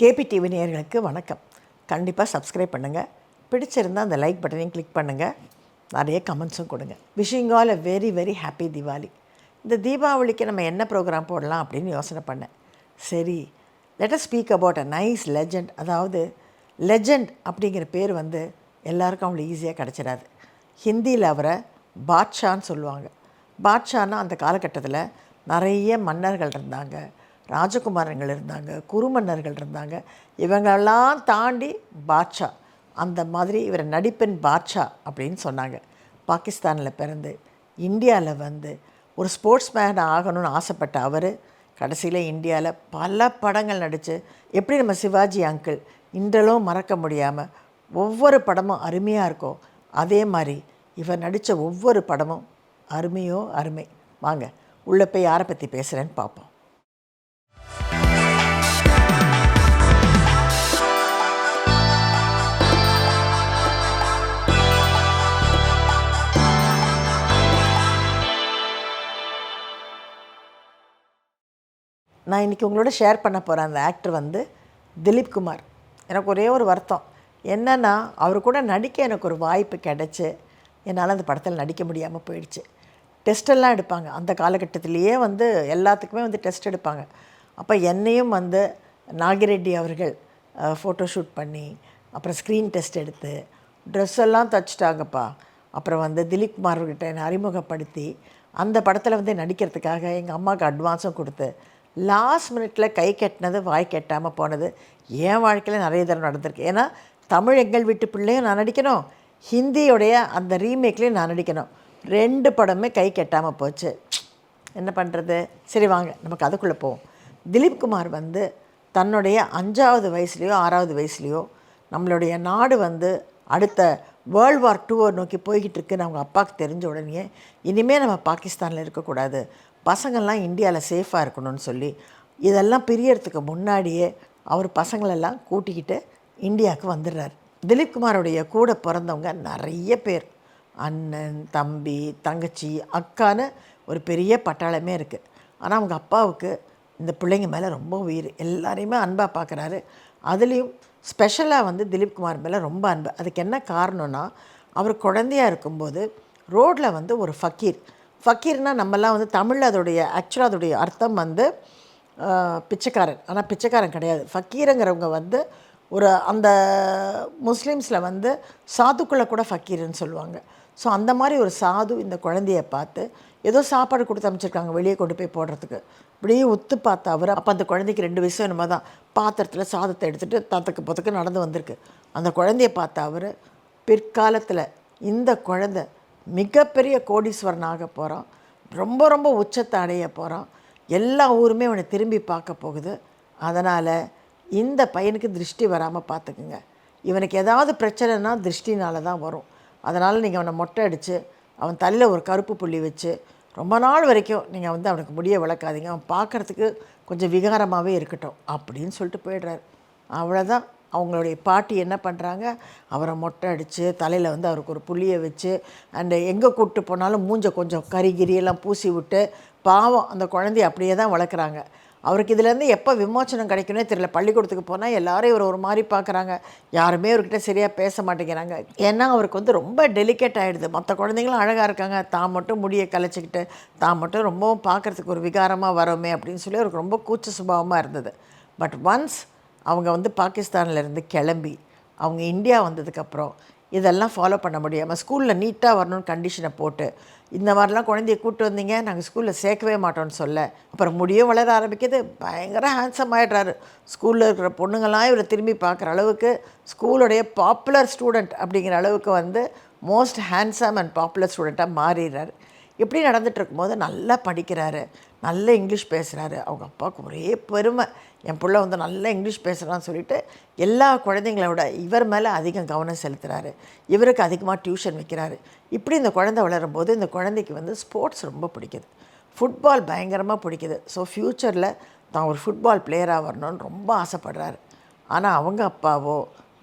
KP TV நேயர்களுக்கு வணக்கம். கண்டிப்பாக சப்ஸ்கிரைப் பண்ணுங்கள் பிடிச்சிருந்தால் அந்த லைக் பட்டனையும் கிளிக் பண்ணுங்கள் நிறைய கமெண்ட்ஸும் கொடுங்க. Wishing all a very very happy Deepavali இந்த தீபாவளிக்கு நம்ம என்ன ப்ரோக்ராம் போடலாம் அப்படின்னு யோசனை பண்ணேன். சரி let speak about a nice legend அதாவது லெஜண்ட் அப்படிங்கிற பேர் வந்து எல்லாருக்கும் அவ்வளோ ஈஸியாக கிடச்சிடாது. ஹிந்தியில் அவரை பாட்ஷான்னு சொல்லுவாங்க. பாட்ஷான்னா அந்த காலகட்டத்தில் நிறைய மன்னர்கள் இருந்தாங்க. ராஜகுமாரங்கள் இருந்தாங்க குறுமன்னர்கள் இருந்தாங்க. இவங்களெல்லாம் தாண்டி பாட்ஷா. அந்த மாதிரி இவரை நடிப்பெண் பாட்ஷா அப்படின்னு சொன்னாங்க. பாகிஸ்தானில் பிறந்து இந்தியாவில் வந்து ஒரு ஸ்போர்ட்ஸ் மேன் ஆகணும்னு ஆசைப்பட்ட அவர் கடைசியில் இந்தியாவில் பல படங்கள் நடித்து எப்படி நம்ம சிவாஜி அங்கிள் இன்றளவும் மறக்க முடியாமல் ஒவ்வொரு படமும் அருமையாக இருக்கோ அதே மாதிரி இவர் நடித்த ஒவ்வொரு படமும் அருமையோ அருமை. வாங்க உள்ளே போய் யாரை பற்றி பேசுகிறேன்னு பார்ப்போம். நான் இன்றைக்கி உங்களோட ஷேர் பண்ண போகிறேன் அந்த ஆக்டர் வந்து திலீப் குமார். எனக்கு ஒரே ஒரு வருத்தம். என்னென்னா அவர் கூட நடிக்க எனக்கு ஒரு வாய்ப்பு கிடச்சி. என்னால் அந்த படத்தில் நடிக்க முடியாமல் போயிடுச்சு. டெஸ்டெல்லாம் எடுப்பாங்க. அந்த காலகட்டத்திலேயே வந்து எல்லாத்துக்குமே வந்து டெஸ்ட் எடுப்பாங்க. அப்போ என்னையும் வந்து நாகிரெட்டி அவர்கள் ஃபோட்டோ ஷூட் பண்ணி அப்புறம் ஸ்க்ரீன் டெஸ்ட் எடுத்து ட்ரெஸ் எல்லாம் தச்சுட்டாங்கப்பா. அப்புறம் வந்து திலீப் குமார் அவர்கிட்ட என்னை அறிமுகப்படுத்தி அந்த படத்தில் வந்து நடிக்கிறதுக்காக எங்கள் அம்மாவுக்கு அட்வான்ஸும் கொடுத்து லாஸ்ட் மினிட்ல கை கட்டினது வாய் கெட்டாமல் போனது. என் வாழ்க்கையில் நிறைய தடவை நடந்திருக்கு. ஏன்னா தமிழ் எங்கள் வீட்டு பிள்ளையும் நான் நடிக்கணும். ஹிந்தியோடைய அந்த ரீமேக்லேயும் நான் நடிக்கணும். ரெண்டு படமே கை கெட்டாமல் போச்சு. என்ன பண்ணுறது சரி வாங்க. நமக்கு அதுக்குள்ளே போவோம். திலீப் குமார் வந்து தன்னுடைய அஞ்சாவது வயசுலேயோ ஆறாவது வயசுலேயோ நம்மளுடைய நாடு வந்து அடுத்த வேர்ல்டு வார் டூவை நோக்கி போய்கிட்டு இருக்குன்னு அவங்க அப்பாவுக்கு தெரிஞ்ச உடனே இனிமேல் நம்ம பாகிஸ்தானில் இருக்கக்கூடாது. பசங்கள்லாம் இந்தியாவில் சேஃபாக இருக்கணும்னு சொல்லி இதெல்லாம் பிரியறதுக்கு முன்னாடியே அவர் பசங்களெல்லாம் கூட்டிக்கிட்டு இந்தியாவுக்கு வந்துடுறார். திலீப் குமாரோடைய கூட பிறந்தவங்க நிறைய பேர். அண்ணன் தம்பி தங்கச்சி அக்கான்னு ஒரு பெரிய பட்டாளமே இருக்குது ஆனால் அவங்க அப்பாவுக்கு இந்த பிள்ளைங்க மேலே ரொம்ப உயிர். எல்லாரையுமே அன்பாக பார்க்குறாரு அதுலேயும் ஸ்பெஷலாக வந்து திலீப் குமார் மேலே ரொம்ப அன்பு. அதுக்கு என்ன காரணம்னா அவர் குழந்தையாக இருக்கும்போது ரோட்டில் வந்து ஒரு ஃபக்கீர். ஃபக்கீர்னால் நம்மலாம் வந்து தமிழில் அதோடைய ஆக்சுவலாக அதோடைய அர்த்தம் வந்து பிச்சைக்காரன். ஆனால் பிச்சைக்காரன் கிடையாது. ஃபக்கீருங்கிறவங்க வந்து ஒரு அந்த முஸ்லீம்ஸில் வந்து சாதுக்குள்ளே கூட ஃபக்கீர்னு சொல்லுவாங்க. ஸோ அந்த மாதிரி ஒரு சாது இந்த குழந்தைய பார்த்து ஏதோ சாப்பாடு கொடுத்து அமைச்சிருக்காங்க வெளியே கொண்டு போய் போடுறதுக்கு. இப்படியே ஒத்து பார்த்த அவர் அப்போ அந்த குழந்தைக்கு ரெண்டு வயசு என்னமோ தான் பாத்திரத்தில் சாதத்தை எடுத்துகிட்டு தத்துக்கு பொத்துக்கு நடந்து வந்திருக்கு. அந்த குழந்தைய பார்த்த அவர் பிற்காலத்தில் இந்த குழந்தை மிகப்பெரிய கோடீஸ்வரன் ஆக போகிறான் ரொம்ப ரொம்ப உச்சத்தை அடைய போகிறான் எல்லா ஊருமே அவனை திரும்பி பார்க்க போகுது. அதனால் இந்த பையனுக்கு திருஷ்டி வராமல் பார்த்துக்குங்க. இவனுக்கு ஏதாவது பிரச்சனைனா திருஷ்டினால தான் வரும். அதனால் நீங்கள் அவனை மொட்டை அடித்து அவன் தலையில் ஒரு கருப்பு புள்ளி வச்சு ரொம்ப நாள் வரைக்கும் நீங்கள் வந்து அவனுக்கு முடிய வளர்க்காதீங்க. அவன் பார்க்குறதுக்கு கொஞ்சம் விகாரமாகவே இருக்கட்டும். அப்படின்னு சொல்லிட்டு போயிடுறாரு. அவ்வளோதான் அவங்களுடைய பாட்டி என்ன பண்ணுறாங்க அவரை மொட்டை அடித்து தலையில் வந்து அவருக்கு ஒரு புள்ளியை வச்சு அண்டு எங்கே கூப்பிட்டு போனாலும் மூஞ்ச கொஞ்சம் கறிகிரியெல்லாம் பூசி விட்டு பாவம் அந்த குழந்தைய அப்படியே தான் வளர்க்குறாங்க. அவருக்கு இதுலேருந்து எப்போ விமோச்சனம் கிடைக்கும்னே தெரியல. பள்ளிக்கூடத்துக்கு போனால் எல்லாரும் இவர் ஒரு மாதிரி பார்க்குறாங்க. யாருமே அவர்கிட்ட சரியாக பேச மாட்டேங்கிறாங்க. ஏன்னா அவருக்கு வந்து ரொம்ப டெலிகேட் ஆகிடுது மற்ற குழந்தைங்களும் அழகாக இருக்காங்க. தான் மட்டும் முடியை கலைச்சிக்கிட்டு தான் மட்டும் ரொம்பவும் பார்க்குறதுக்கு ஒரு விகாரமாக வரோமே அப்படின்னு சொல்லி அவருக்கு ரொம்ப கூச்ச சுபாவமாக இருந்தது. பட் ஒன்ஸ் அவங்க வந்து பாகிஸ்தான்ல இருந்து கிளம்பி அவங்க இந்தியா வந்ததுக்கப்புறம் இதெல்லாம் ஃபாலோ பண்ண முடியாமல் ஸ்கூலில் நீட்டாக வரணும்னு கண்டிஷனை போட்டு இந்த மாதிரிலாம் குழந்தைய கூப்பிட்டு வந்தீங்க நாங்கள் ஸ்கூலில் சேர்க்கவே மாட்டோம்னு சொல்ல அப்புறம் முடியும் வளர ஆரம்பிக்கிறது பயங்கர ஹேண்ட்ஸம் ஆகிடுறாரு ஸ்கூலில் இருக்கிற பொண்ணுங்களாம் இவரை திரும்பி பார்க்குற அளவுக்கு ஸ்கூலுடைய பாப்புலர் ஸ்டூடெண்ட் அப்படிங்கிற அளவுக்கு வந்து மோஸ்ட் ஹேண்ட்ஸம் அண்ட் பாப்புலர் ஸ்டூடெண்ட்டாக மாறிடுறாரு. இப்படி நடந்துகிட்ருக்கும்போது நல்லா படிக்கிறாரு நல்ல இங்கிலீஷ் பேசுகிறாரு அவங்க அப்பாவுக்கு ஒரே பெருமை. என் பிள்ளை வந்து நல்லா இங்கிலீஷ் பேசுகிறான்னு சொல்லிட்டு எல்லா குழந்தைங்கள விட இவர் மேலே அதிகம் கவனம் செலுத்துகிறாரு இவருக்கு அதிகமாக டியூஷன் வைக்கிறாரு. இப்படி இந்த குழந்தை வளரும்போது இந்த குழந்தைக்கு வந்து ஸ்போர்ட்ஸ் ரொம்ப பிடிக்குது. ஃபுட்பால் பயங்கரமாக பிடிக்குது. ஸோ ஃப்யூச்சரில் தான் ஒரு ஃபுட்பால் பிளேயராக வரணும்னு ரொம்ப ஆசைப்படுறாரு. ஆனால் அவங்க அப்பாவோ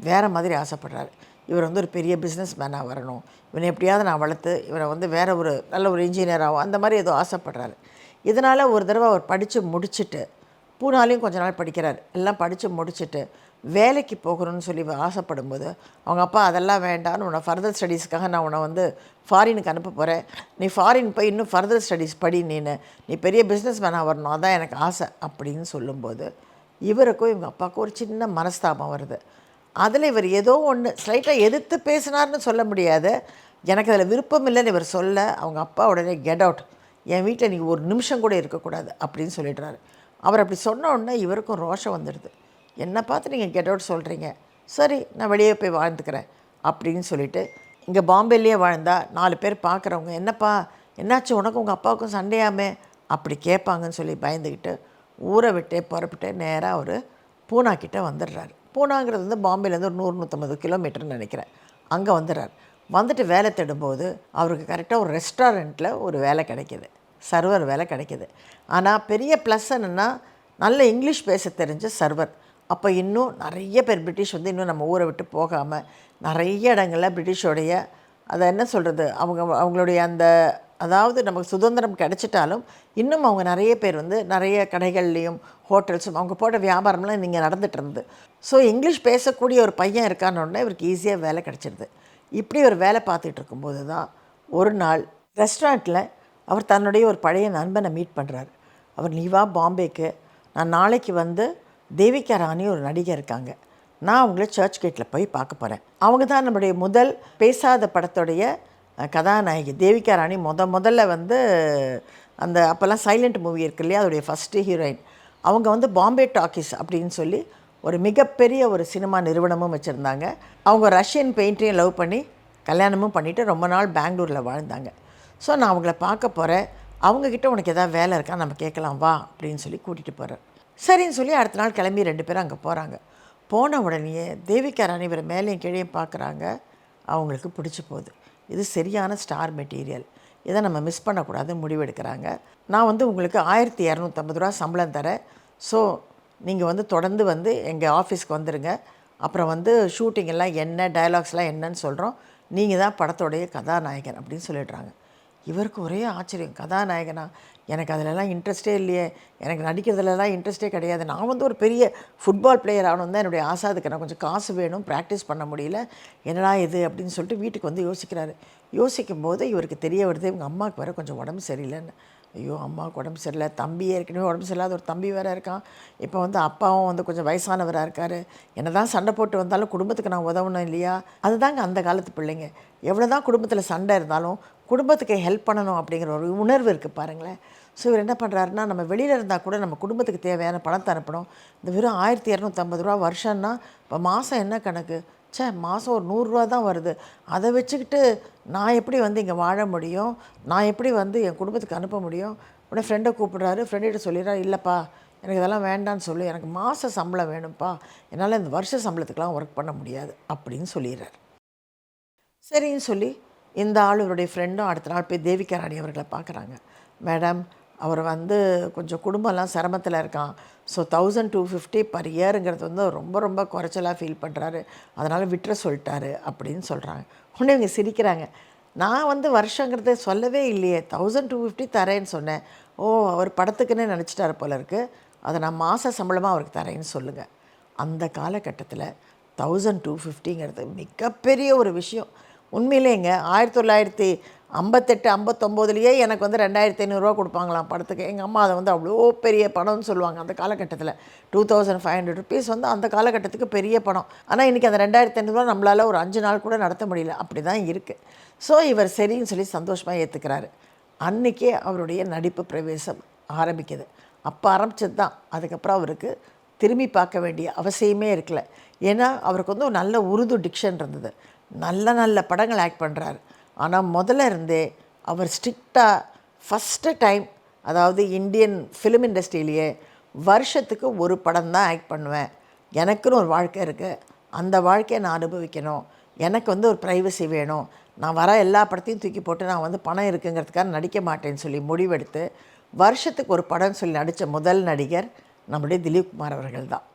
வேறு மாதிரி ஆசைப்படுறாரு. இவர் வந்து ஒரு பெரிய பிஸ்னஸ் மேனாக வரணும். இவனை எப்படியாவது நான் வளர்த்து இவரை வந்து வேறு ஒரு நல்ல ஒரு இன்ஜினியராகவும் அந்த மாதிரி ஏதோ ஆசைப்படுறாரு. இதனால் ஒரு தடவை அவர் படித்து முடிச்சுட்டு பூனாலையும் கொஞ்ச நாள் படிக்கிறார். எல்லாம் படித்து முடிச்சுட்டு வேலைக்கு போகணும்னு சொல்லி ஆசைப்படும் போது அவங்க அப்பா அதெல்லாம் வேண்டாம்னு உன்னை ஃபர்தர் ஸ்டடீஸ்க்காக நான் உன்னை வந்து ஃபாரினுக்கு அனுப்ப போகிறேன் நீ ஃபாரின் போய் இன்னும் ஃபர்தர் ஸ்டடீஸ் படி நீனு. நீ பெரிய பிஸ்னஸ் மேனாக வரணும். அதான் எனக்கு ஆசை. அப்படின்னு சொல்லும்போது இவருக்கும் இவங்க அப்பாவுக்கும் ஒரு சின்ன மனஸ்தாபம் வருது. அதில் இவர் ஏதோ ஒன்று ஸ்லைட்டாக எதிர்த்து பேசினார்னு சொல்ல முடியாது. எனக்கு அதில் விருப்பம் இல்லைன்னு இவர் சொல்ல அவங்க அப்பா உடனே கெட் அவுட் என் வீட்டில் நீங்கள் ஒரு நிமிஷம் கூட இருக்கக்கூடாது. அப்படின்னு சொல்லிடுறாரு. அவர் அப்படி சொன்ன உடனே இவருக்கும் ரோஷம் வந்துடுது. என்னை பார்த்து நீங்கள் கெட் அவுட் சொல்கிறீங்க சரி நான் வெளியே போய் வாழ்ந்துக்கிறேன் அப்படின்னு சொல்லிட்டு இங்கே பாம்பேலேயே வாழ்ந்தால் நாலு பேர் பார்க்குறவங்க என்னப்பா என்னாச்சு? உனக்கு உங்கள் அப்பாவுக்கும் சண்டையாமே? அப்படி கேட்பாங்கன்னு சொல்லி பயந்துக்கிட்டு ஊரை விட்டே புறப்பட்டு நேராக அவர் பூனாக்கிட்ட வந்துடுறாரு. பூனாங்கிறது வந்து பாம்பேலேருந்து ஒரு நூறு நூற்றம்பது கிலோமீட்டர்னு நினைக்கிறேன். அங்கே வந்துடுறார். வந்துட்டு வேலை தேடும்போது அவருக்கு கரெக்டாக ஒரு ரெஸ்டாரண்ட்டில் ஒரு வேலை கிடைக்கிது. சர்வர் வேலை கிடைக்கிது. ஆனால் பெரிய ப்ளஸ் என்னென்னா நல்ல இங்கிலீஷ் பேச தெரிஞ்ச சர்வர் அப்போ இன்னும் நிறைய பேர் பிரிட்டிஷ் வந்து இன்னும் நம்ம ஊரை விட்டு போகாமல் நிறைய இடங்களில் பிரிட்டிஷோடைய அதை என்ன சொல்கிறது அவங்க அவங்களுடைய அந்த அதாவது நமக்கு சுதந்திரம் கிடைச்சிட்டாலும் இன்னும் அவங்க நிறைய பேர் வந்து நிறைய கடைகள்லேயும் ஹோட்டல்ஸும் அவங்க போட்ட வியாபாரம்லாம் நீங்கள் நடந்துகிட்டு இருந்தது. ஸோ இங்கிலீஷ் பேசக்கூடிய ஒரு பையன் இருக்கான்னு இவருக்கு ஈஸியாக வேலை கிடச்சிருது. இப்படி ஒரு வேலை பார்த்துட்டு இருக்கும்போது தான் ஒரு நாள் ரெஸ்டாரண்ட்டில் அவர் தன்னுடைய ஒரு பழைய நண்பனை மீட் பண்ணுறாரு அவர் நீ வா பாம்பேக்கு. நான் நாளைக்கு வந்து தேவிகா ராணி ஒரு நடிகை இருக்காங்க. நான் அவங்கள சர்ச் கேட்டில் போய் பார்க்க போகிறேன் அவங்க தான் நம்முடைய முதல் பேசாத படத்துடைய கதாநாயகி. தேவிகா ராணி முத முதல்ல வந்து அந்த அப்போல்லாம் சைலண்ட் மூவி இருக்கு இல்லையா? அதோடைய ஃபஸ்ட்டு ஹீரோயின் அவங்க வந்து பாம்பே டாக்கீஸ் அப்படின்னு சொல்லி ஒரு மிகப்பெரிய ஒரு சினிமா நிறுவனமும் வச்சுருந்தாங்க. அவங்க ரஷ்யன் பெயிண்ட்டையும் லவ் பண்ணி கல்யாணமும் பண்ணிவிட்டு ரொம்ப நாள் பெங்களூரில் வாழ்ந்தாங்க. ஸோ நான் அவங்கள பார்க்க போகிறேன் அவங்கக்கிட்ட உனக்கு எதாவது வேலை இருக்கா? நம்ம கேட்கலாம் வா அப்படின்னு சொல்லி கூட்டிகிட்டு போகிறேன் சரின்னு சொல்லி அடுத்த நாள் கிளம்பி ரெண்டு பேரும் அங்கே போகிறாங்க போன உடனேயே தேவிகா ராணி இவரை மேலேயும் கீழேயும் பார்க்குறாங்க. அவங்களுக்கு பிடிச்சி போகுது. இது சரியான ஸ்டார் மெட்டீரியல். இதை நம்ம மிஸ் பண்ணக்கூடாதுன்னு முடிவெடுக்கிறாங்க. நான் வந்து உங்களுக்கு ஆயிரத்தி இரநூத்தம்பது ரூபா சம்பளம் தரேன். ஸோ நீங்கள் வந்து தொடர்ந்து வந்து எங்கள் ஆஃபீஸ்க்கு வந்துடுங்க அப்புறம் வந்து ஷூட்டிங்கெல்லாம் என்ன டைலாக்ஸ்லாம் என்னன்னு சொல்கிறோம் நீங்கள் தான் படத்தோடைய கதாநாயகன் அப்படின்னு சொல்லிடுறாங்க. இவருக்கு ஒரே ஆச்சரியம் கதாநாயகனா. எனக்கு அதிலெல்லாம் இன்ட்ரெஸ்ட்டே இல்லையே. எனக்கு நடிக்கிறதுலலாம் இன்ட்ரெஸ்ட்டே கிடையாது. நான் வந்து ஒரு பெரிய ஃபுட்பால் பிளேயர் ஆகணும் தான் என்னுடைய ஆசை. அதுக்கு நான் கொஞ்சம் காசு வேணும் ப்ராக்டிஸ் பண்ண முடியல. என்னடா இது அப்படின்னு சொல்லிட்டு வீட்டுக்கு வந்து யோசிக்கிறாரு. யோசிக்கும் போது இவருக்கு தெரிய வருது இவங்க அம்மாவுக்கு வேறு கொஞ்சம் உடம்பு சரியில்லைன்னு. ஐயோ அம்மாவுக்கு உடம்பு சரியில்லை. தம்பி ஏற்கனவே உடம்பு சரியில்லாத ஒரு தம்பி வேறு இருக்கான். இப்போ வந்து அப்பாவும் வந்து கொஞ்சம் வயசானவராக இருக்கார். என்ன தான் சண்டை போட்டு வந்தாலும் குடும்பத்துக்கு நான் உதவணும் இல்லையா? அதுதாங்க அந்த காலத்து பிள்ளைங்க. எவ்வளோ தான் குடும்பத்தில் சண்டை இருந்தாலும் குடும்பத்துக்கு ஹெல்ப் பண்ணணும் அப்படிங்கிற ஒரு உணர்வு இருக்குது பாருங்களேன். ஸோ இவர் என்ன பண்ணுறாருன்னா நம்ம வெளியில் இருந்தால் கூட நம்ம குடும்பத்துக்கு தேவையான பணத்தை அனுப்பணும். இந்த வெறும் ஆயிரத்தி இரநூத்தம்பது ரூபா வருஷம்னா இப்போ மாதம் என்ன கணக்கு? ச்சே மாதம் ஒரு நூறுரூவா தான் வருது. அதை வச்சுக்கிட்டு நான் எப்படி வந்து இங்கே வாழ முடியும்? நான் எப்படி வந்து என் குடும்பத்துக்கு அனுப்ப முடியும்? உடனே ஃப்ரெண்டை கூப்பிடுறாரு. ஃப்ரெண்டுகிட்ட சொல்லிடுறாரு இல்லைப்பா எனக்கு இதெல்லாம் வேண்டான்னு சொல்லி. எனக்கு மாத சம்பளம் வேணும்ப்பா. என்னால் இந்த வருஷ சம்பளத்துக்கெலாம் ஒர்க் பண்ண முடியாது. அப்படின்னு சொல்லிடுறாரு. சரின்னு சொல்லி இந்த ஆள் இவருடைய ஃப்ரெண்டும் அடுத்த நாள் போய் தேவிகா ராணி அவர்களை பார்க்குறாங்க. மேடம் அவர் வந்து கொஞ்சம் குடும்பம்லாம் சிரமத்தில் இருக்கான். So thousand two fifty per இயருங்கிறது வந்து ரொம்ப ரொம்ப குறைச்சலாக ஃபீல் பண்ணுறாரு அதனால் விட்டுற சொல்லிட்டாரு அப்படின்னு சொல்கிறாங்க உடனே இவங்க சிரிக்கிறாங்க. நான் வந்து வருஷங்கிறத சொல்லவே இல்லையே. தௌசண்ட் டூ ஃபிஃப்டி தரேன்னு சொன்னேன். ஓ அவர் படத்துக்குன்னே நினச்சிட்டாரு போல இருக்குது அதை நான் மாத சம்பளமாக அவருக்கு தரேன்னு சொல்லுங்கள் அந்த காலகட்டத்தில் தௌசண்ட் டூ ஃபிஃப்டிங்கிறது மிகப்பெரிய ஒரு விஷயம். உண்மையிலேங்க ஆயிரத்தி தொள்ளாயிரத்தி ஐம்பத்தெட்டு ஐம்பத்தொம்போதுலேயே எனக்கு வந்து ரெண்டாயிரத்தி ஐநூறுரூவா கொடுப்பாங்களாம் படத்துக்கு. எங்கள் அம்மா அதை வந்து அவ்வளோ பெரிய படம்னு சொல்லுவாங்க அந்த காலகட்டத்தில். Two thousand five hundred rupees வந்து அந்த காலகட்டத்துக்கு பெரிய படம். ஆனால் இன்றைக்கி அந்த ரெண்டாயிரத்தி ஐநூறுரூவா நம்மளால் ஒரு அஞ்சு நாள் கூட நடத்த முடியல. அப்படி தான் இருக்குது ஸோ இவர் சரின்னு சொல்லி சந்தோஷமாக ஏற்றுக்கிறாரு அன்றைக்கே அவருடைய நடிப்பு பிரவேசம் ஆரம்பிக்குது. அப்போ ஆரம்பிச்சது தான். அதுக்கப்புறம் அவருக்கு திரும்பி பார்க்க வேண்டிய அவசியமே இருக்கல. ஏன்னா அவருக்கு வந்து ஒரு நல்ல உருது டிக்ஷன் இருந்தது. நல்ல நல்ல படங்கள் ஆக்ட் பண்ணுறாரு ஆனால் முதல்ல இருந்தே அவர் ஸ்ட்ரிக்டாக ஃபஸ்ட்டு டைம் அதாவது இந்தியன் ஃபிலிம் இண்டஸ்ட்ரியிலேயே வருஷத்துக்கு ஒரு படம் தான் ஆக்ட் பண்ணுவேன். எனக்குன்னு ஒரு வாழ்க்கை இருக்குது அந்த வாழ்க்கையை நான் அனுபவிக்கணும். எனக்கு வந்து ஒரு ப்ரைவசி வேணும். நான் வர எல்லா படத்தையும் தூக்கி போட்டு நான் வந்து பணம் இருக்குங்கிறதுக்காக நடிக்க மாட்டேன்னு சொல்லி முடிவெடுத்து வருஷத்துக்கு ஒரு படம்னு சொல்லி நடித்த முதல் நடிகர் நம்முடைய திலீப் குமார் அவர்கள் தான்.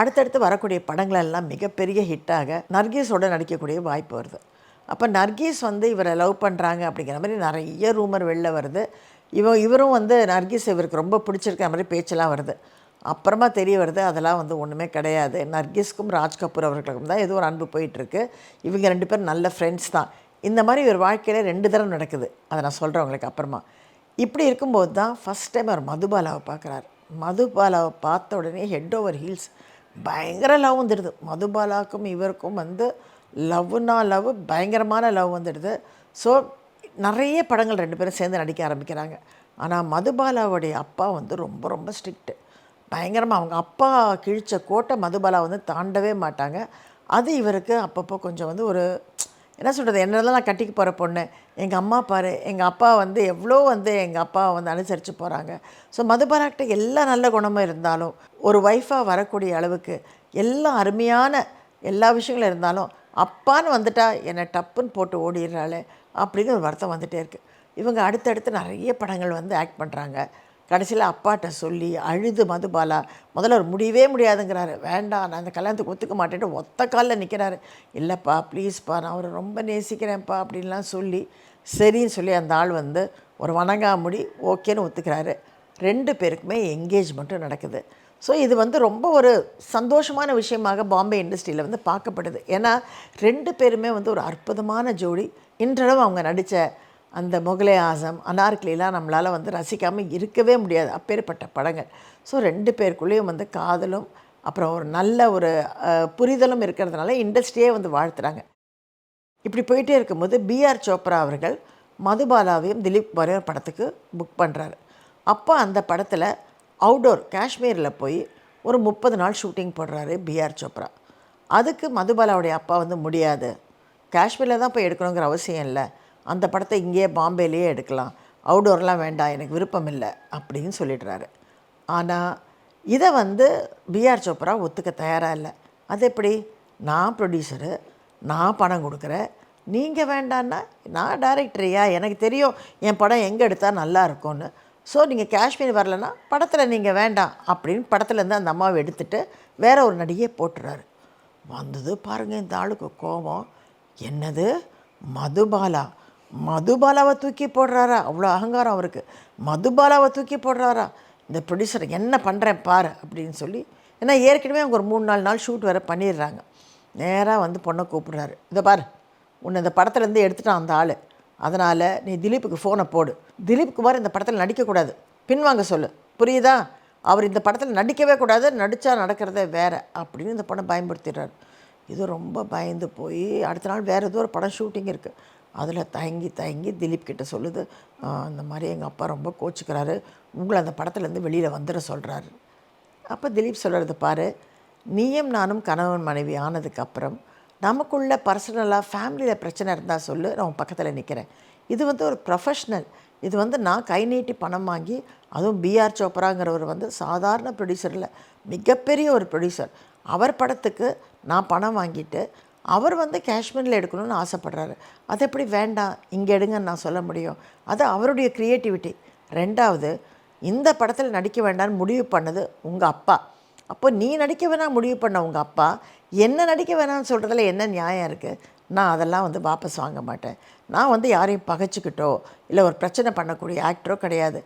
அடுத்தடுத்து வரக்கூடிய படங்கள் எல்லாம் மிகப்பெரிய ஹிட்டாக நர்கீஸோட நடிக்கக்கூடிய வாய்ப்பு வருது. அப்போ நர்கீஸ் வந்து இவரை லவ் பண்ணுறாங்க அப்படிங்கிற மாதிரி நிறைய ரூமர் வெளில வருது. இவ இவரும் வந்து நர்கீஸ் இவருக்கு ரொம்ப பிடிச்சிருக்கிற மாதிரி பேச்செல்லாம் வருது. அப்புறமா தெரிய வருது அதெல்லாம் வந்து ஒன்றுமே கிடையாது. நர்கீஸ்க்கும் ராஜ் கபூர் அவர்களுக்கும் தான் ஏதோ ஒரு அன்பு போயிட்டுருக்கு. இவங்க ரெண்டு பேரும் நல்ல ஃப்ரெண்ட்ஸ் தான். இந்த மாதிரி இவர் வாழ்க்கையில் ரெண்டு தடவை நடக்குது. அதை நான் சொல்கிறேன் உங்களுக்கு அப்புறமா. இப்படி இருக்கும்போது தான் ஃபஸ்ட் டைம் அவர் மதுபாலாவை பார்க்குறாரு. மதுபாலாவை பார்த்த உடனே ஹெட் ஓவர் ஹீல்ஸ் பயங்கர லவ் வந்துடுது. மதுபாலாவுக்கும் இவருக்கும் வந்து லவ்னா லவ் பயங்கரமான லவ் வந்துடுது. ஸோ நிறைய படங்கள் ரெண்டு பேரும் சேர்ந்து நடிக்க ஆரம்பிக்கிறாங்க. ஆனால் மதுபாலாவுடைய அப்பா வந்து ரொம்ப ரொம்ப ஸ்ட்ரிக்ட்டு பயங்கரமாக அவங்க அப்பா கிழிச்ச கோட்டை மதுபாலா வந்து தாண்டவே மாட்டாங்க. அது இவருக்கு அப்பப்போ கொஞ்சம் வந்து ஒரு என்ன சொல்கிறது என்னதான் நான் கட்டிக்கு போகிற பொண்ணு. எங்கள் அம்மா பாரு எங்கள் அப்பா வந்து எவ்வளோ வந்து எங்கள் அப்பா வந்து அனுசரித்து போகிறாங்க ஸோ மதுபாலாக்கிட்ட எல்லா நல்ல குணமும் இருந்தாலும் ஒரு ஒய்ஃபாக வரக்கூடிய அளவுக்கு எல்லா அருமையான எல்லா விஷயங்களும் இருந்தாலும் அப்பான்னு வந்துட்டா என்னை டப்புன்னு போட்டு ஓடிடுறாளே அப்படிங்கிற ஒரு வருத்தம் வந்துகிட்டே இருக்குது இவங்க அடுத்தடுத்து நிறைய படங்கள் வந்து ஆக்ட் பண்ணுறாங்க கடைசியில் அப்பாட்ட சொல்லி அழுது மதுபாலா முதல்ல ஒரு முடியவே முடியாதுங்கிறாரு. வேண்டாம் நான் அந்த கல்யாணத்துக்கு ஒத்துக்க மாட்டேன்ட்டு ஒத்த காலில் நிற்கிறாரு இல்லைப்பா ப்ளீஸ்ப்பா நான் அவரை ரொம்ப நேசிக்கிறேன்ப்பா அப்படின்லாம் சொல்லி சரின்னு சொல்லி அந்த ஆள் வந்து ஒரு வணங்காமுடி ஓகேன்னு ஒத்துக்கிறாரு. ரெண்டு பேருக்குமே என்கேஜ்மெண்ட்டும் நடக்குது. ஸோ இது வந்து ரொம்ப ஒரு சந்தோஷமான விஷயமாக பாம்பே இண்டஸ்ட்ரியில் வந்து பார்க்கப்படுது. ஏன்னா ரெண்டு பேருமே வந்து ஒரு அற்புதமான ஜோடி. இன்றளவு அவங்க நடித்த அந்த முகலே ஆசம் அனார்கிலாம் நம்மளால் வந்து ரசிக்காமல் இருக்கவே முடியாது. அப்பேற்பட்ட படங்கள். ஸோ ரெண்டு பேருக்குள்ளேயும் வந்து காதலும் அப்புறம் ஒரு நல்ல ஒரு புரிதலும் இருக்கிறதுனால இண்டஸ்ட்ரியே வந்து வாழ்த்துறாங்க. இப்படி போயிட்டே இருக்கும்போது பிஆர் சோப்ரா அவர்கள் மதுபாலாவையும் திலீப் குமாரையும் படத்துக்கு புக் பண்ணுறாரு அப்போ அந்த படத்தில் அவுடோர் காஷ்மீரில் போய் ஒரு முப்பது நாள் ஷூட்டிங் போடுறாரு பிஆர் சோப்ரா. அதுக்கு மதுபாலாவுடைய அப்பா வந்து முடியாது. காஷ்மீரில் தான் போய் எடுக்கணுங்கிற அவசியம் இல்லை. அந்த படத்தை இங்கேயே பாம்பேலேயே எடுக்கலாம். அவுடோர்லாம் வேண்டாம் எனக்கு விருப்பம் இல்லை அப்படின்னு சொல்லிடுறாரு. ஆனால் இதை வந்து பிஆர் சோப்ரா ஒத்துக்க தயாராக இல்லை. அது எப்படி? நான் ப்ரொடியூசரு நான் பணம் கொடுக்குறேன். நீங்கள் வேண்டான்னா நான் டைரக்டரையா? எனக்கு தெரியும் என் படம் எங்கே எடுத்தால் நல்லா இருக்கும்னு. ஸோ நீங்கள் காஷ்மீர் வரலன்னா படத்தில் நீங்கள் வேண்டாம் அப்படின்னு படத்துலேருந்து அந்த அம்மாவை எடுத்துட்டு வேற ஒரு நடிகையை போட்டுறாரு. வந்தது பாருங்கள் இந்த ஆளுக்கு கோபம். என்னது? மதுபாலா. மதுபாலாவை தூக்கி போடுறாரா? அவ்வளோ அகங்காரம் அவருக்கு. மதுபாலாவை தூக்கி போடுறாரா? இந்த ப்ரொடியூசர் என்ன பண்ணுறேன் பாரு அப்படின்னு சொல்லி ஏன்னா ஏற்கனவே அவங்க ஒரு மூணு நாலு நாள் ஷூட் வேறு பண்ணிடுறாங்க. நேராக வந்து பொண்ணை கூப்பிடுறாரு. இதை பாரு உன்னை இந்த படத்துலேருந்து எடுத்துட்டான் அந்த ஆள். அதனால் நீ திலீப்புக்கு ஃபோனை போடு. திலீப் குமார் இந்த படத்தில் நடிக்கக்கூடாது. பின்வாங்க சொல்லு. புரியுதா? அவர் இந்த படத்தில் நடிக்கவே கூடாது நடித்தா நடக்கிறதே வேறு அப்படின்னு இந்த படம் பயன்படுத்திடுறாரு. இது ரொம்ப பயந்து போய் அடுத்த நாள் வேறு ஏதோ ஒரு படம் ஷூட்டிங் இருக்குது அதில் தயங்கி தயங்கி திலீப் கிட்ட சொல்லுது இந்த மாதிரி எங்கள் அப்பா ரொம்ப கோச்சிக்கிறாரு. உங்களை அந்த படத்துலேருந்து வெளியில் வந்துட சொல்கிறாரு அப்போ திலீப் சொல்கிறது பாரு நீயும் நானும் கணவன் மனைவி ஆனதுக்கப்புறம் நமக்குள்ள பர்சனலாக ஃபேமிலியில் பிரச்சனை இருந்தால் சொல்லு நான் உன் பக்கத்தில் நிற்கிறேன் இது வந்து ஒரு ப்ரொஃபஷ்னல் இது வந்து நான் கை நீட்டி பணம் வாங்கி அதுவும் பிஆர் சோப்ராங்கிறவர் வந்து சாதாரண ப்ரொடியூசரில் மிகப்பெரிய ஒரு ப்ரொடியூசர் அவர் படத்துக்கு நான் பணம் வாங்கிட்டு அவர் வந்து காஷ்மீரில் எடுக்கணும்னு ஆசைப்படுறாரு. அது எப்படி? வேண்டாம் இங்கே எடுங்கன்னு நான் சொல்ல முடியும். அது அவருடைய க்ரியேட்டிவிட்டி ரெண்டாவது இந்த படத்தில் நடிக்க வேண்டாம்னு முடிவு பண்ணது உங்கள் அப்பா. அப்போ நீ நடிக்க வேணாம் முடிவு பண்ண உங்கள் அப்பா. என்ன நடிக்க வேணாம்னு சொல்கிறதுல என்ன நியாயம் இருக்குது நான் அதெல்லாம் வந்து வாபஸ் வாங்க மாட்டேன். நான் வந்து யாரையும் பகைச்சிக்கிட்டோ இல்லை ஒரு பிரச்சனை பண்ணக்கூடிய ஆக்டரோ கிடையாது.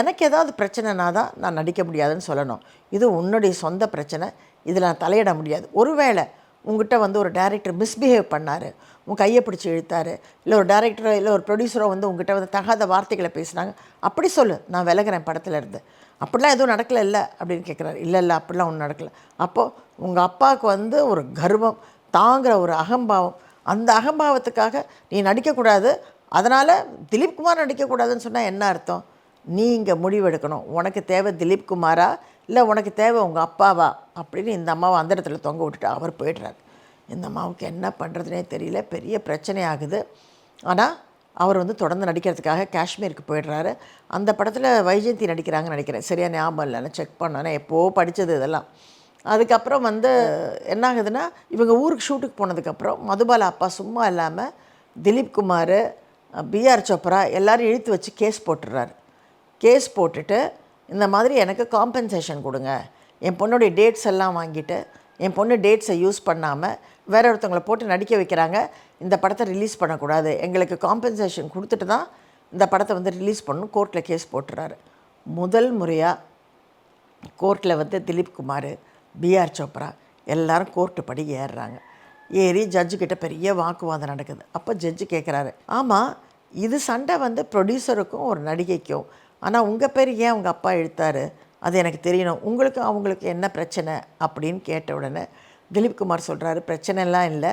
எனக்கு ஏதாவது பிரச்சனைனா தான் நான் நடிக்க முடியாதுன்னு சொல்லணும். இது உன்னுடைய சொந்த பிரச்சனை. இதில் நான் தலையிட முடியாது. ஒருவேளை உங்ககிட்ட வந்து ஒரு டேரக்டர் மிஸ்பிஹேவ் பண்ணார். உன் கையை பிடிச்சி இழுத்தாரு. இல்லை ஒரு டேரக்டரோ இல்லை ஒரு ப்ரொடியூசரோ வந்து உங்ககிட்ட வந்து தகாத வார்த்தைகளை பேசுனாங்க. அப்படி சொல்லு நான் விலகிறேன் படத்துலேருந்து. அப்படிலாம் எதுவும் நடக்கல இல்லை அப்படின்னு கேட்குறாரு இல்லை இல்லை அப்படிலாம் ஒன்றும் நடக்கல. அப்போது உங்கள் அப்பாவுக்கு வந்து ஒரு கர்வம் தாங்கிற ஒரு அகம்பாவம். அந்த அகம்பாவத்துக்காக நீ நடிக்கக்கூடாது. அதனால் திலீப் குமார் நடிக்கக்கூடாதுன்னு சொன்னால் என்ன அர்த்தம்? நீ இங்கே முடிவெடுக்கணும். உனக்கு தேவை திலீப் குமாரா? இல்லை உனக்கு தேவை உங்கள் அப்பாவா? அப்படின்னு இந்த அம்மாவை அந்த இடத்துல தொங்க விட்டுட்டு அவர் போயிடுறாரு. இந்த அம்மாவுக்கு என்ன பண்ணுறதுனே தெரியல. பெரிய பிரச்சனை ஆகுது. ஆனால் அவர் வந்து தொடர்ந்து நடிக்கிறதுக்காக காஷ்மீருக்கு போயிடுறாரு. அந்த படத்தில் வைஜெயந்தி நடிக்கிறாங்கன்னு நினைக்கிறேன். சரியா ஞாபகம் இல்லை. நான் செக் பண்ணேன். எப்போது படித்தது இதெல்லாம். அதுக்கப்புறம் வந்து என்ன ஆகுதுன்னா இவங்க ஊருக்கு ஷூட்டுக்கு போனதுக்கப்புறம் மதுபாலா அப்பா சும்மா இல்லாமல் திலீப் குமார் பிஆர் சோப்ரா எல்லோரும் இழுத்து வச்சு கேஸ் போட்டுடுறாரு. கேஸ் போட்டுட்டு இந்த மாதிரி எனக்கு காம்பன்சேஷன் கொடுங்க. என் பொண்ணுடைய டேட்ஸ் எல்லாம் வாங்கிட்டு என் பொண்ணு டேட்ஸை யூஸ் பண்ணாமல் வேற ஒருத்தவங்களை போட்டு நடிக்க வைக்கிறாங்க இந்த படத்தை ரிலீஸ் பண்ணக்கூடாது. எங்களுக்கு காம்பன்சேஷன் கொடுத்துட்டு தான் இந்த படத்தை வந்து ரிலீஸ் பண்ணணும். கோர்ட்டில் கேஸ் போட்டுறாரு. முதல் முறையாக கோர்ட்டில் வந்து திலீப் குமார் பிஆர் சோப்ரா எல்லாரும் கோர்ட்டு படி ஏறுறாங்க. ஏறி ஜட்ஜு கிட்ட பெரிய வாக்குவாதம் நடக்குது. அப்போ ஜட்ஜு கேட்குறாரு ஆமாம் இது சண்டை வந்து ப்ரொடியூசருக்கும் ஒரு நடிகைக்கும் ஆனால் உங்கள் பேர் ஏன் உங்கள் அப்பா எழுத்தாரு அது எனக்கு தெரியணும். உங்களுக்கு அவங்களுக்கு என்ன பிரச்சனை? அப்படின்னு கேட்ட உடனே திலீப் குமார் சொல்கிறாரு பிரச்சனைலாம் இல்லை.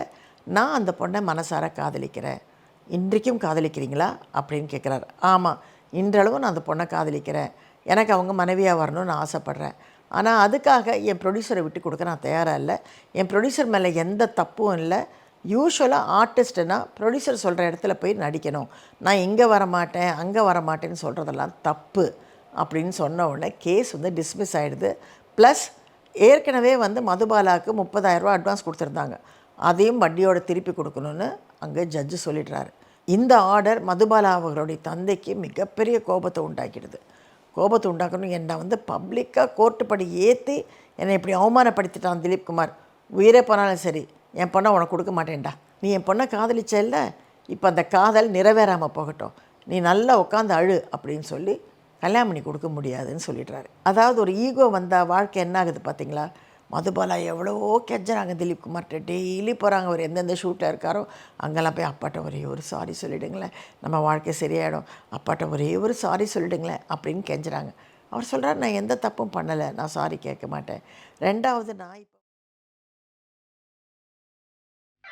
நான் அந்த பொண்ணை மனசார காதலிக்கிறேன். இன்றைக்கும் காதலிக்கிறீங்களா? அப்படின்னு கேட்குறாரு ஆமாம் இன்றளவும் நான் அந்த பொண்ணை காதலிக்கிறேன். எனக்கு அவங்க மனைவியாக வரணும்னு ஆசைப்பட்றேன். ஆனால் அதுக்காக என் ப்ரொடியூசரை விட்டு கொடுக்க நான் தயாராக இல்லை. என் ப்ரொடியூசர் மேலே எந்த தப்பும் இல்லை. யூஸ்வலாக ஆர்டிஸ்ட்டுனா ப்ரொடியூசர் சொல்கிற இடத்துல போய் நடிக்கணும். நான் இங்கே வரமாட்டேன் அங்கே வரமாட்டேன்னு சொல்கிறதெல்லாம் தப்பு அப்படின்னு சொன்ன உடனே கேஸ் வந்து டிஸ்மிஸ் ஆகிடுது ப்ளஸ் ஏற்கனவே வந்து மதுபாலாவுக்கு முப்பதாயிரரூபா அட்வான்ஸ் கொடுத்துருந்தாங்க. அதையும் வட்டியோடு திருப்பி கொடுக்கணும்னு அங்கே ஜட்ஜு சொல்லிடுறாரு. இந்த ஆர்டர் மதுபாலா அவர்களுடைய தந்தைக்கு மிகப்பெரிய கோபத்தை உண்டாக்கிடுது. கோபத்தை உண்டாக்கணும் என்னை வந்து பப்ளிக்காக கோர்ட்டு படி ஏற்றி என்னை இப்படி அவமானப்படுத்திட்டான் திலீப் குமார் உயிரே போனாலும் சரி என் பொண்ணை உனக்கு கொடுக்க மாட்டேன்டா. நீ என் பொண்ணை காதலிச்சல்ல இப்போ அந்த காதல் நிறைவேறாமல் போகட்டும். நீ நல்லா உட்காந்து அழு அப்படின்னு சொல்லி கல்யாணம் பண்ணி கொடுக்க முடியாதுன்னு சொல்லிடுறாரு. அதாவது ஒரு ஈகோ வந்தால் வாழ்க்கை என்ன ஆகுது பார்த்தீங்களா மதுபாலா எவ்வளவோ கெஞ்சுறாங்க. திலீப் குமார்கிட்ட டெய்லி போகிறாங்க அவர் எந்தெந்த ஷூட்டில் இருக்காரோ அங்கெல்லாம் போய் அப்பாட்ட ஒரே ஒரு சாரி சொல்லிடுங்களேன். நம்ம வாழ்க்கை சரியாயிடும். அப்பாட்ட ஒரே ஒரு சாரி சொல்லிடுங்களேன் அப்படின்னு கெஞ்சுறாங்க. அவர் சொல்கிறார் நான் எந்த தப்பும் பண்ணலை. நான் சாரி கேட்க மாட்டேன். ரெண்டாவது நான் இப்போ